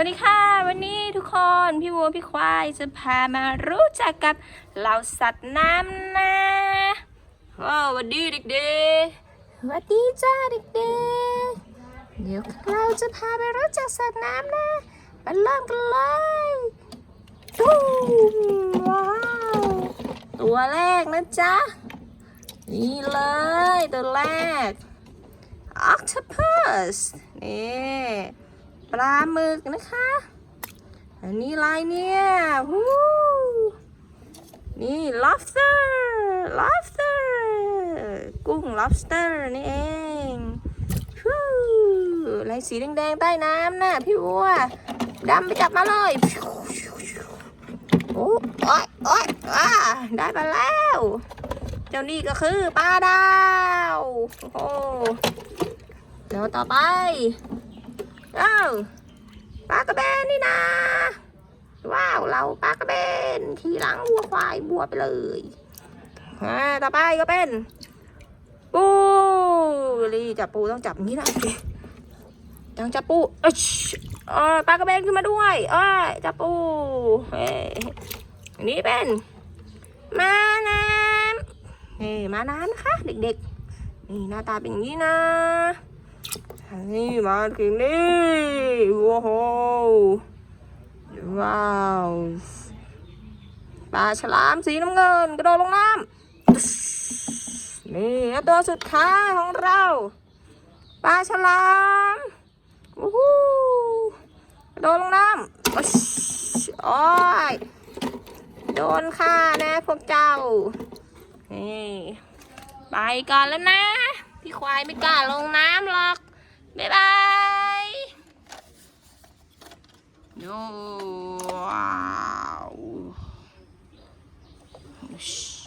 วัสดีค่ะ วันนี้ทุกคนพี่วัวพี่ควายจะพามารู้จักกับเหล่าสัตว์น้ำนะว้าวสวัสดีเด็กๆสวัสดีจ้าเด็กๆ เดี๋ยวเราจะพาไปรู้จักสัตว์น้ำนะไปเริ่มกันเลยตูมว้าวตัวแรกนะจ๊ะนี่เลยตัวแรก octopus นี่ ปลาหมึกนะคะ อันนี้อะไรเนี่ยวู้นี่ lobster lobster กุ้ง lobster นี่เองฮู้อะไรสีแดงๆใต้น้ำน่ะพี่วัวดำไปจับมาเลยโอ้โอ้ยโอ้ยอ่าได้มาแล้ว เจ้านี่ก็คือปลาดาว โอ้โหเดี๋ยวต่อไป อ้าปลากระเบนนี่นะว้าวเราปลากระเบนขี่หลังวัวควายบัวไปเลยอ่าต่อไปก็เป็น ปูรีจับปูต้องจับอย่างนี้นะจังจับปูเอ้ยเอ้ยปลากระเบนขึ้นมาด้วยเอ้ยจับปูเฮ้ยอันนี้เป็นมาน้ำนี่มาน้ำนะคะเด็กๆนี่หน้าตาเป็นอย่างนี้นะ นี่มาถึงนี่ว้าวว้าวปลาฉลามสีน้ำเงิน กระโดดลงน้ำนี่ตัวสุดท้ายของเราปลาฉลามวู้ฮู้กระโดดลงน้ำอุ๊ยโอ้ยโดนฆ่านะพวกเจ้านี่ไปก่อนแล้วนะ พี่ควายไม่กล้าลงน้ำหรอก บ๊ายบายโย